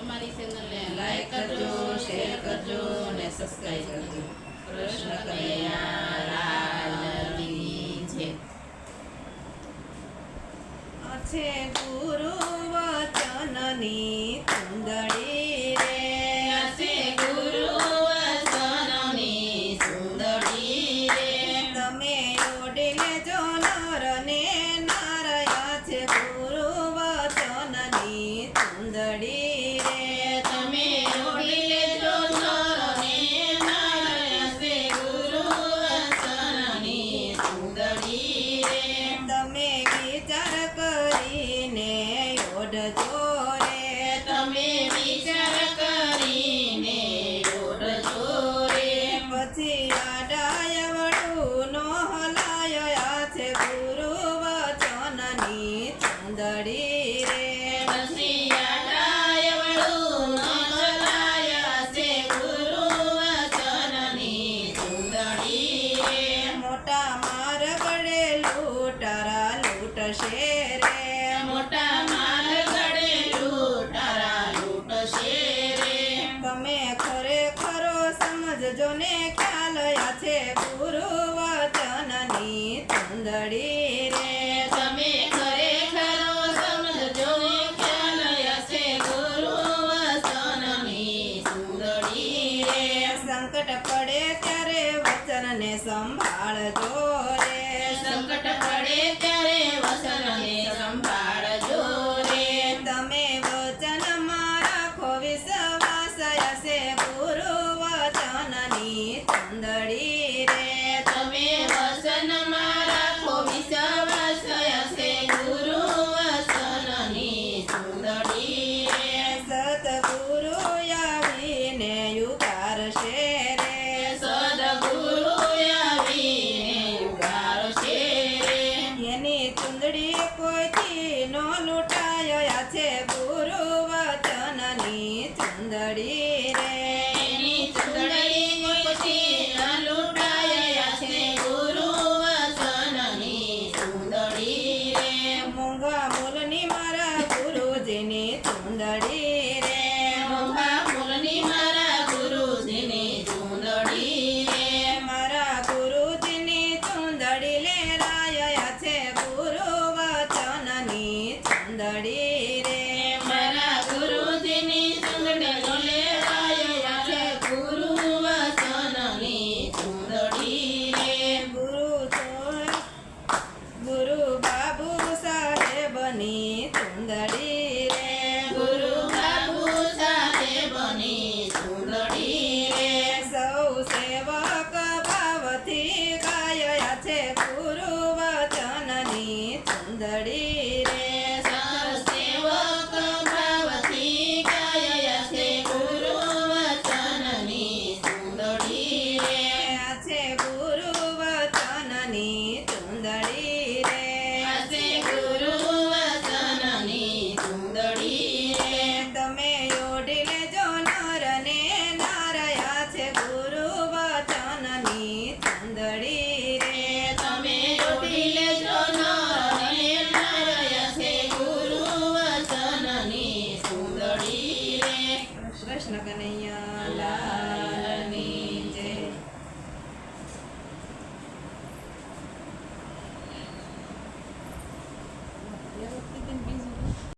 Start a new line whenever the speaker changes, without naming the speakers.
અમારી ચેનલને
લાઈક કરજો શેર કરજો અને સબસ્ક્રાઈબ કરજો. કૃષ્ણ કનૈયા લાલની છે છે ગુરુ વચનની સુંદરી રે.
છે ગુરુ વચનની સુંદરી રે.
તમે ઓડે લેજો આંધળી રે મોટા માર પડે લૂટરા લૂટશે રે
મોટા માર પડે લૂટરા લૂટશે રે
તમે ખરેખરો સમજજો ને ખ્યાલ છે ગુરુ વચનની ચુંદડી રે પડે ત્યારે વચનને સંભાળજો રે.
સંકટ પડે ત્યારે da areia સાહેબની સુંદરી રે
ગુરુ બાબુ સાહેબની સુંદરી રે સૌ સેવક ભાવથી ગાયા છે ગુરુ વચનની
સુંદરી